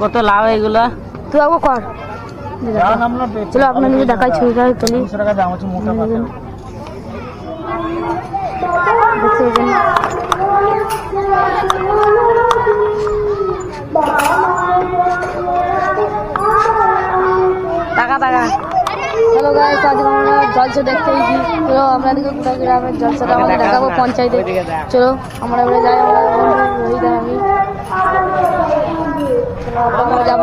কত লাভ এগুলো? তুই আগে কর। চলো আপনাদেরকে দেখাই ছবিটা তুলি টাকা টাকা হ্যালো গাইস আজকে আমরা জলসা দেখতে এসেছি। চলো আপনাদেরকে কোথায় গ্রামের জলসাটা আমাদের দেখাবো পঞ্চায়েতে। চলো আমরা এবারে যাই আমরা রোহিত আমি। চলো আমরা যাব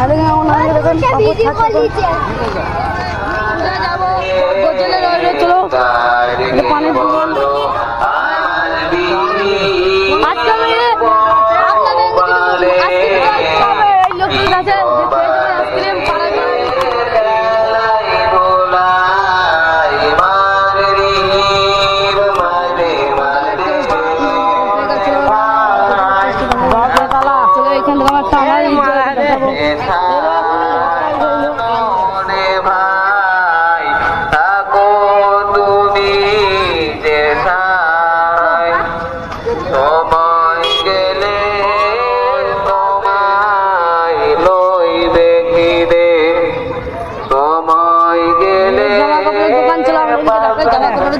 আরে কেমন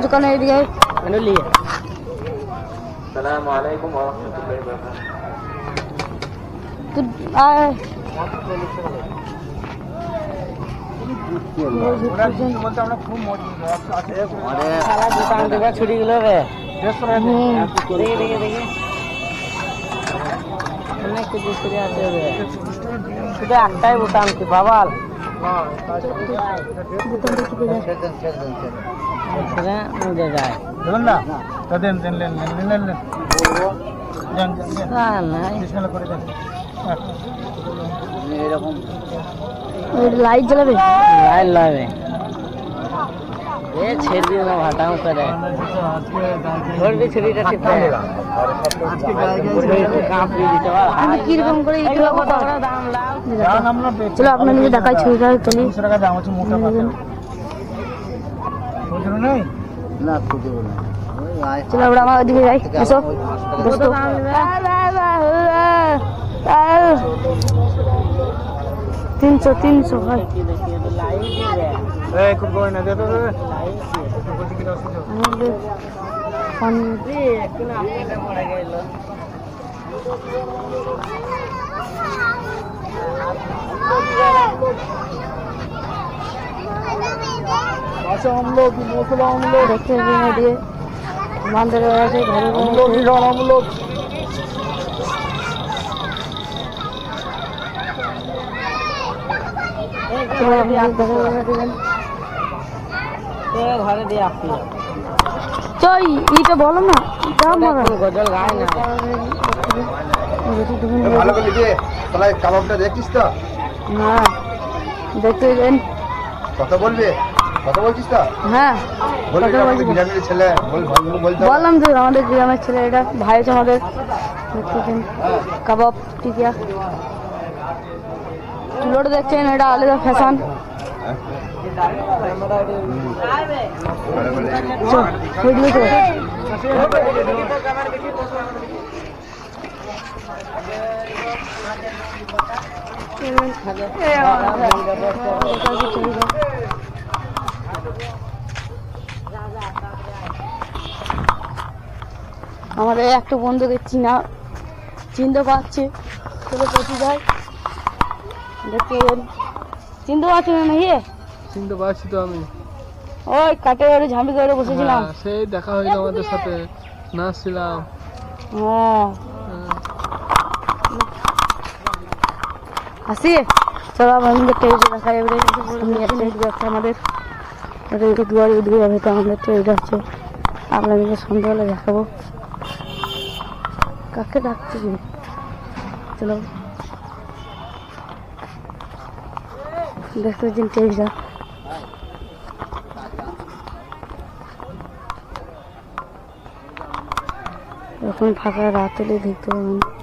দোকান এদিকে লিয়ে সালামু আলাইকুম ওয়া রাহমাতুল্লাহি ওয়া বারাকাতুহু ছুটি গেল রে অনেক কিছু ছুটি আছে রে একটাই বোতাম কি বাবাল না ওই লাইট জ্বালাবে? লাইন লাবে এ ছেড়ে দিও না ভাটাও করে ধরবি ছুরিটা ঠিক আছে কাপ দিয়ে দিতে পার আমি কীরকম করে ই করব দাম লাভ চলো আপনাদেরকে দেখাই ছবিটা তুলি। চলো আমরা আমার ওদিকে যাই। এসো। দোস্ত। তিনশো তিনশো হয়। আমাদের হবে দিয়ে। আছে ঘরে ঘরে চলো আপনি ঘরে ঘরে দিবেন তো ঘরে দিয়ে আসি চ এইটা বলো না। দাম মারা গজল গায় না ভালো করে লিখে তাহলে কাবাবটা তো। হ্যাঁ দেখতে দেন। কথা বলবে? কথা বলছিস তো? হ্যাঁ গ্রামের ছেলে। বললাম তো আমাদের গ্রামের ছেলে এটা ভাই আছে আমাদের। দেখতেছেন কাবাব টিকিয়া। চুলোটা দেখছেন এটা আলাদা ফ্যাশন আমাদের একটা বন্ধুকে চিনা চিনতে পারছে। চলে পৌঁছে যায় দেখতে চিনতে পারছি না নাকি? চিনতে পারছি তো আমি। ওই কাটে বাড়ি ঝাঁপি করে বসেছিলাম। হ্যাঁ, সেই দেখা হইল আমাদের সাথে। নাচছিলাম। হ্যাঁ। আসি। চলো আমাদের টেরিটা দেখা যাবে একটা আমাদের। দুয়ারে উদ্যোগ যাবে তো আমাদের টেরিটা হচ্ছে আপনাদেরকে সন্ধ্যাবেলা দেখাবো। কাকে ডাকছি? চলো। দেখতে পাচ্ছেন টেরিটা এখন ফাঁকা রাত দেখতে পাবেন